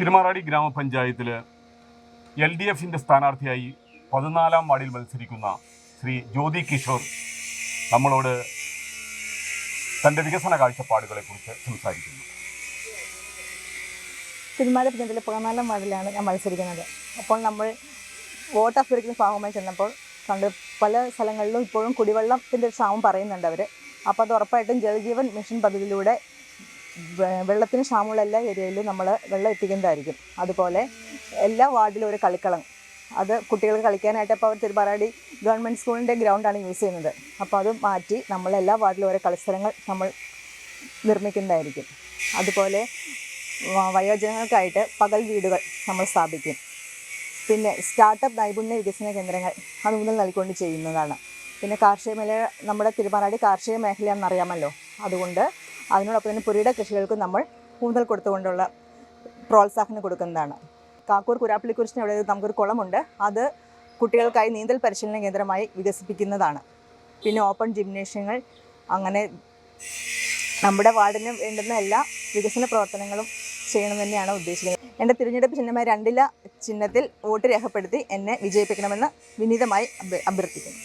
തിരുമാറാടി ഗ്രാമപഞ്ചായത്തിൽ L D എഫിന്റെ സ്ഥാനാർത്ഥിയായി പതിനാലാം വാർഡിൽ മത്സരിക്കുന്ന ശ്രീ ജ്യോതി കിഷോർ നമ്മളോട് തന്റെ വികസന കാഴ്ചപ്പാടുകളെക്കുറിച്ച് സംസാരിക്കുന്നു. തിരുമാല പഞ്ചായത്തിലെ പതിനാലാം വാർഡിലാണ് ഞാൻ മത്സരിക്കുന്നത്. അപ്പോൾ നമ്മൾ വോട്ട് അഭ്യർത്ഥിക്കുന്ന ഭാഗമായി ചെന്നപ്പോൾ കണ്ട് പല സ്ഥലങ്ങളിലും ഇപ്പോഴും കുടിവെള്ളത്തിന്റെ ക്ഷാമം പറയുന്നുണ്ട് അവർ അപ്പോൾ അത് ഉറപ്പായിട്ടും ജലജീവൻ മിഷൻ പദ്ധതിയിലൂടെ വെള്ളത്തിന് ക്ഷാമമുള്ള എല്ലാ ഏരിയയിലും നമ്മൾ വെള്ളം എത്തിക്കുന്നതായിരിക്കും. അതുപോലെ എല്ലാ വാർഡിലും ഒരു കളിക്കളം. അത് കുട്ടികൾക്ക് കളിക്കാനായിട്ട് അപ്പോൾ അവർ തിരുപ്പാറാടി ഗവൺമെന്റ് സ്കൂളിന്റെ ഗ്രൗണ്ടാണ് യൂസ് ചെയ്യുന്നത്. അപ്പോൾ അത് മാറ്റി നമ്മൾ എല്ലാ വാർഡിലും ഓരോ കളിസ്ഥലങ്ങൾ നമ്മൾ നിർമ്മിക്കുന്നതായിരിക്കും. അതുപോലെ വയോജനങ്ങൾക്കായിട്ട് പകൽ വീടുകൾ നമ്മൾ സ്ഥാപിക്കും. പിന്നെ സ്റ്റാർട്ടപ്പ് നൈപുണ്യ വികസന കേന്ദ്രങ്ങൾ അത് മുതൽ നൽകിക്കൊണ്ട് ചെയ്യുന്നതാണ്. പിന്നെ കാർഷിക മേഖല നമ്മുടെ തിരുമാറാടി കാർഷിക മേഖലയാണെന്നറിയാമല്ലോ. അതുകൊണ്ട് അതിനോടൊപ്പം തന്നെ പുരയുടെ കൃഷികൾക്ക് നമ്മൾ കൂടുതൽ കൊടുത്തുകൊണ്ടുള്ള പ്രോത്സാഹനം കൊടുക്കുന്നതാണ്. കാക്കൂർ കുരാപ്പള്ളിക്കുരിശിന് അവിടെ നമുക്കൊരു കുളമുണ്ട്. അത് കുട്ടികൾക്കായി നീന്തൽ പരിശീലന കേന്ദ്രമായി വികസിപ്പിക്കുന്നതാണ്. പിന്നെ ഓപ്പൺ ജിംനേഷ്യങ്ങൾ അങ്ങനെ നമ്മുടെ വാർഡിന് വേണ്ടുന്ന എല്ലാ വികസന പ്രവർത്തനങ്ങളും ചെയ്യണം തന്നെയാണ് ഉദ്ദേശിക്കുന്നത്. എന്റെ തിരഞ്ഞെടുപ്പ് ചിഹ്നമായ രണ്ടില ചിഹ്നത്തിൽ വോട്ട് രേഖപ്പെടുത്തി എന്നെ വിജയിപ്പിക്കണമെന്ന് വിനീതമായി അഭ്യർത്ഥിക്കുന്നു.